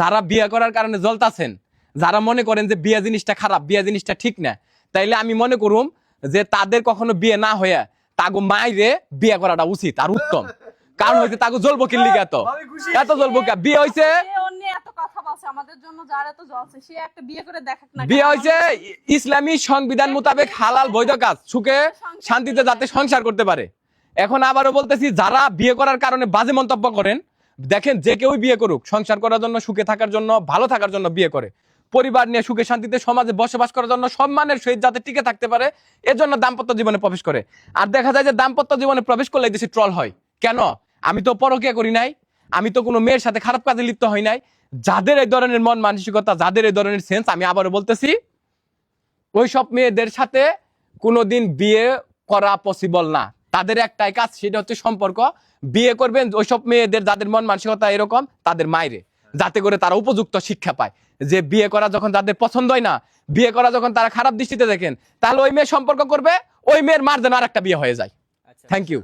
যারা বিয়ে করার কারণে জ্বলতাছেন যারা মনে করেন যে বিয়ে জিনিসটা খারাপ বিয়ে জিনিসটা ঠিক না তাইলে আমি মনে করুম যে তাদের কখনো বিয়ে না হয়ে তাগো মাইরে বিয়ে করাটা উচিত আর উত্তম। কারণ হইছে তাগো জ্বলবো কিনলি এত। এত জ্বলবো বিয়ে হইছে? এত কথা বলছে আমাদের জন্য যার এত জ্বলছে সে একটা বিয়ে করে দেখাক না বিয়ে হয়েছে ইসলামী সংবিধান মোতাবেক হালাল বৈধ কাজ সুখে শান্তিতে যাতে সংসার করতে পারে। এখন আবারও বলতেছি যারা বিয়ে করার কারণে বাজে মন্তব্য করেন দেখেন যে কেউই বিয়ে করুক, সংসার করার জন্য, সুখে থাকার জন্য, ভালো থাকার জন্য বিয়ে করে। পরিবার নিয়ে সুখে শান্তিতে সমাজে বসবাস করার জন্য সম্মানের সহিত যাতে টিকে থাকতে পারে এর জন্য দাম্পত্য জীবনে প্রবেশ করে। আর দেখা যায় যে দাম্পত্য জীবনে প্রবেশ করলে দেশে ট্রল হয়। কেন? আমি তো পরকিয়া করি নাই, আমি তো কোনো মেয়ের সাথে খারাপ কাজে লিপ্ত হই নাই। যাদের এই ধরনের মন মানসিকতা, যাদের এই ধরনের সেন্স আমি আবারও বলতেছি ওই সব মেয়েদের সাথে কোনোদিন বিয়ে করা পসিবল না। তাদের একটাই কাজ সেটা হচ্ছে সম্পর্ক। বিয়ে করবেন ওইসব মেয়েদের যাদের মন মানসিকতা এরকম তাদের মায়েরে। যাতে করে তারা উপযুক্ত শিক্ষা পায়। যে বিয়ে করা যখন তাদের পছন্দ হয় না বিয়ে করা যখন তারা খারাপ দৃষ্টিতে দেখেন তাহলে ওই মেয়ে সম্পর্ক করবে ওই মেয়ের মার যেন আর একটা বিয়ে হয়ে যায়। Thank you